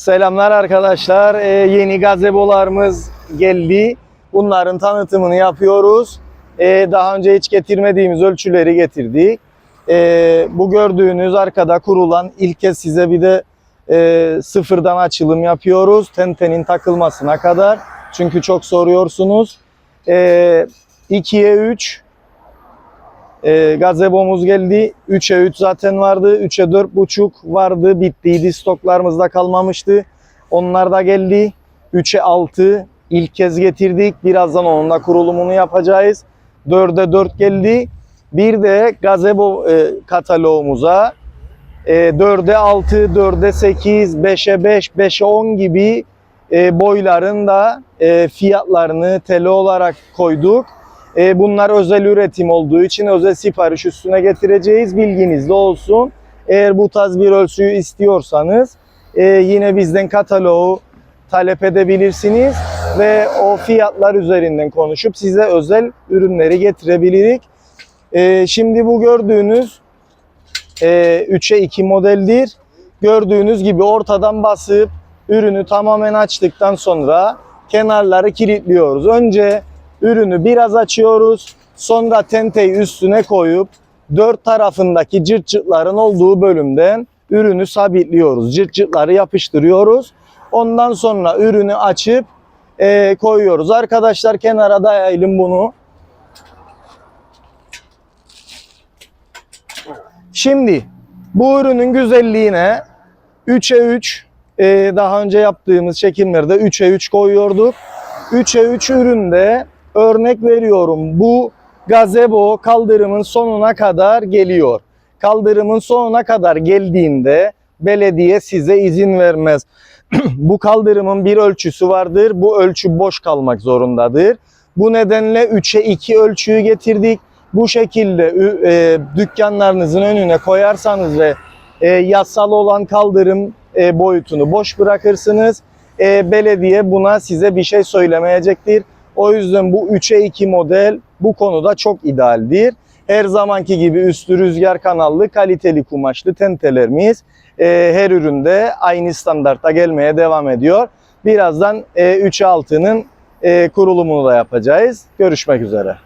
Selamlar arkadaşlar. Ee, yeni gazebolarımız geldi. Bunların tanıtımını yapıyoruz. Ee, daha önce hiç getirmediğimiz ölçüleri getirdik. Ee, bu gördüğünüz arkada kurulan ilk kez size bir de e, sıfırdan açılım yapıyoruz. Tentenin takılmasına kadar. Çünkü çok soruyorsunuz. Ee, 2'ye 3 e, gazebomuz geldi. 3'e 3 zaten vardı. 3'e 4,5 vardı. Bittiydi. Stoklarımızda kalmamıştı. Onlar da geldi. 3'e 6 ilk kez getirdik. Birazdan onun da kurulumunu yapacağız. 4'e 4 geldi. Bir de gazebo e, kataloğumuza e, 4'e 6, 4'e 8, 5'e 5, 5'e 10 gibi e, boyların da e, fiyatlarını tele olarak koyduk. E, bunlar özel üretim olduğu için özel sipariş üstüne getireceğiz. Bilginizde olsun. Eğer bu tarz bir ölçüyü istiyorsanız e, yine bizden kataloğu talep edebilirsiniz ve o fiyatlar üzerinden konuşup size özel ürünleri getirebilirik. E, şimdi bu gördüğünüz e, 3'e 2 modeldir. Gördüğünüz gibi ortadan basıp ürünü tamamen açtıktan sonra kenarları kilitliyoruz. Önce ürünü biraz açıyoruz. Sonra tenteyi üstüne koyup dört tarafındaki cırt cırtların olduğu bölümden ürünü sabitliyoruz. Cırt cırtları yapıştırıyoruz. Ondan sonra ürünü açıp eee, koyuyoruz. Arkadaşlar kenara dayayalım bunu. Şimdi bu ürünün güzelliğine 3'e 3 e, daha önce yaptığımız çekimlerde 3'e 3 koyuyorduk. 3'e 3 üründe örnek veriyorum bu gazebo kaldırımın sonuna kadar geliyor. Kaldırımın sonuna kadar geldiğinde belediye size izin vermez. bu kaldırımın bir ölçüsü vardır. Bu ölçü boş kalmak zorundadır. Bu nedenle 3'e 2 ölçüyü getirdik. Bu şekilde e, dükkanlarınızın önüne koyarsanız ve e, yasal olan kaldırım e, boyutunu boş bırakırsınız. E, belediye buna size bir şey söylemeyecektir. O yüzden bu 3'e 2 model bu konuda çok idealdir. Her zamanki gibi üstü rüzgar kanallı kaliteli kumaşlı tentelerimiz e, her üründe aynı standartta gelmeye devam ediyor. Birazdan e, 3'e 6'nın e, kurulumunu da yapacağız. Görüşmek üzere.